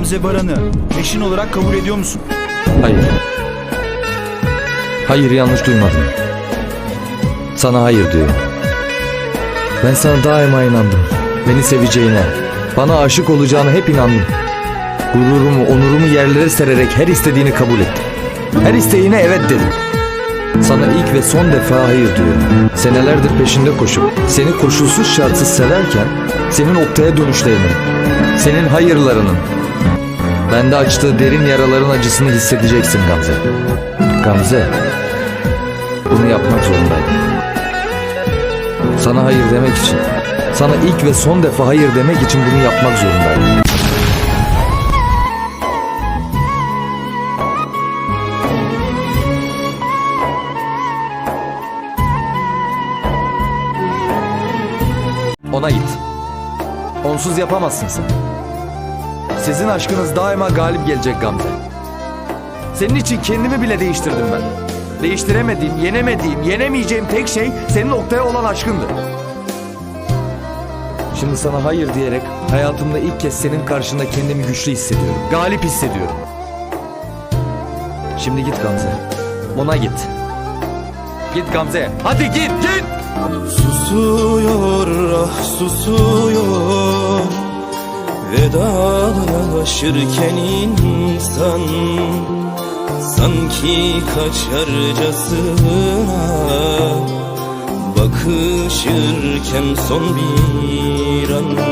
Gamze Baran'ı eşin olarak kabul ediyor musun? Hayır. Hayır yanlış duymadın. Sana hayır diyorum. Ben sana daima inandım. Beni seveceğine, bana aşık olacağına hep inandım. Gururumu, onurumu yerlere sererek her istediğini kabul ettim. Her isteğine evet dedim. Sana ilk ve son defa hayır diyorum. Senelerdir peşinde koşup seni koşulsuz şartsız severken senin Oktay'a dönüşlerinin, senin hayırlarının, bende açtığı derin yaraların acısını hissedeceksin Gamze. Gamze, bunu yapmak zorundaydım. Sana hayır demek için, sana ilk ve son defa hayır demek için bunu yapmak zorundaydım. Ona git. Onsuz yapamazsın sen. Sizin aşkınız daima galip gelecek Gamze. Senin için kendimi bile değiştirdim ben. Değiştiremediğim, yenemediğim, yenemeyeceğim tek şey senin Oktay'a olan aşkındı. Şimdi sana hayır diyerek hayatımda ilk kez senin karşında kendimi güçlü hissediyorum. Galip hissediyorum. Şimdi git Gamze. Ona git. Git Gamze. Hadi git git. Susuyor ah susuyor Vedalaşırken insan Sanki kaçarcasına Bakışırken son bir an